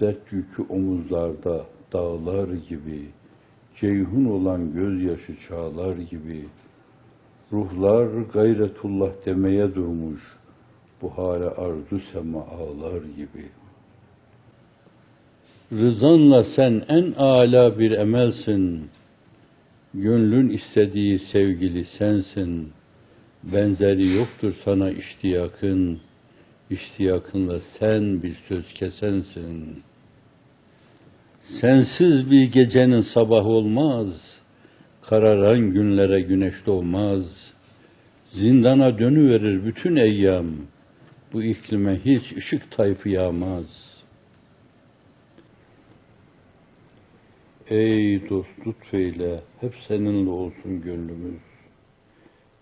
Dert yükü omuzlarda dağlar gibi, Ceyhun olan gözyaşı çağlar gibi, Ruhlar gayretullah demeye durmuş, Bu hale arzu sema ağlar gibi. Rızanla sen en âlâ bir emelsin, Gönlün istediği sevgili sensin, Benzeri yoktur sana iştiyakın, İştiyakınla sen bir söz kesensin. Sensiz bir gecenin sabah olmaz, Kararan günlere güneş doğmaz. Zindana dönüverir bütün eyyam, Bu iklime hiç ışık tayfı yağmaz. Ey dost lütfeyle, hep seninle olsun gönlümüz.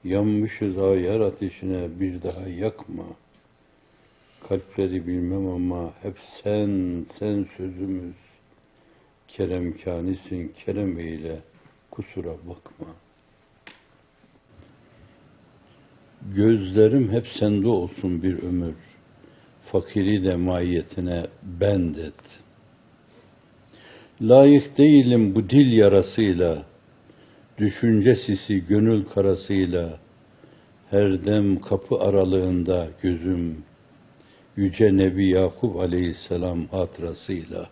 Yanmışız ayar ateşine bir daha yakma. Kalpleri bilmem ama hep sen, sen sözümüz. Kerem kanisin, kerem eyle, kusura bakma. Gözlerim hep sende olsun bir ömür. Fakiri de mahiyetine bend et. Layık değilim bu dil yarasıyla, düşünce sisi gönül karasıyla, her dem kapı aralığında gözüm, Yüce Nebi Yakup Aleyhisselam hatırasıyla.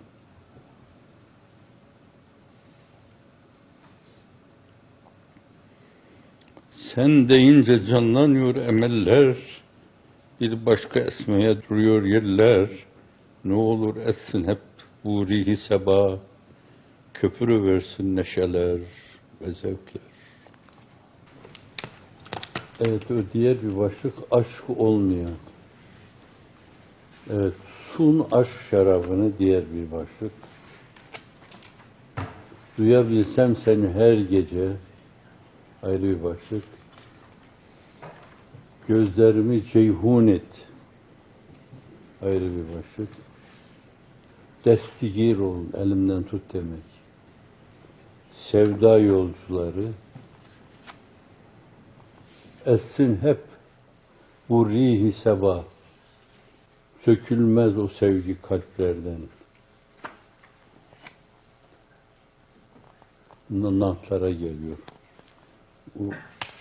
Sen deyince canlanıyor emeller, bir başka esmeye duruyor yerler. Ne olur etsin hep bu rihi seba, köpürü versin neşeler ve zevkler. Evet, o diğer bir başlık aşk olmayan. Evet, sun aşk şarabını diğer bir başlık. Duyabilsem seni her gece ayrı bir başlık. Gözlerimi ceyhun et ayrı bir başlık. Destigir ol, elimden tut demek. Sevda yolcuları essin hep bu rihi seba sökülmez o sevgi kalplerden. Nahtlara geliyor. O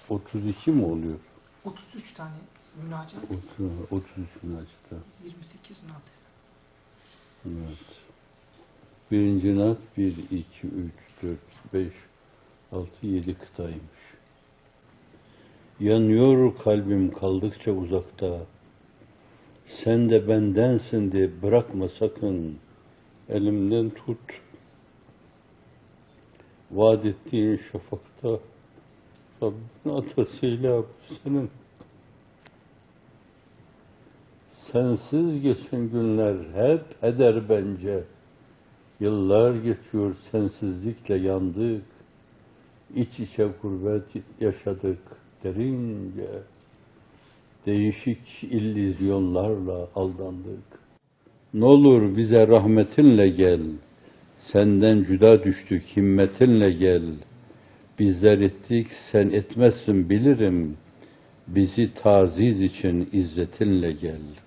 32 mi oluyor? 33 tane münacat, 33 münacıkta. 28 nat. Evet. Birinci nat 1, 2, 3, 4, 5, 6, 7 kıtaymış. Yanıyor kalbim kaldıkça uzakta. Sen de bendensin de bırakma sakın. Elimden tut. Vaat ettiğin şafakta Rabbin atasıyla senin sensiz geçen günler hep eder bence. Yıllar geçiyor sensizlikle yandık. İç içe gurbet yaşadık derince. Değişik illüzyonlarla aldandık. Ne olur bize rahmetinle gel. Senden cüda düştük himmetinle gel. Bizler ettik sen etmezsin bilirim. Bizi taziz için izzetinle gel.''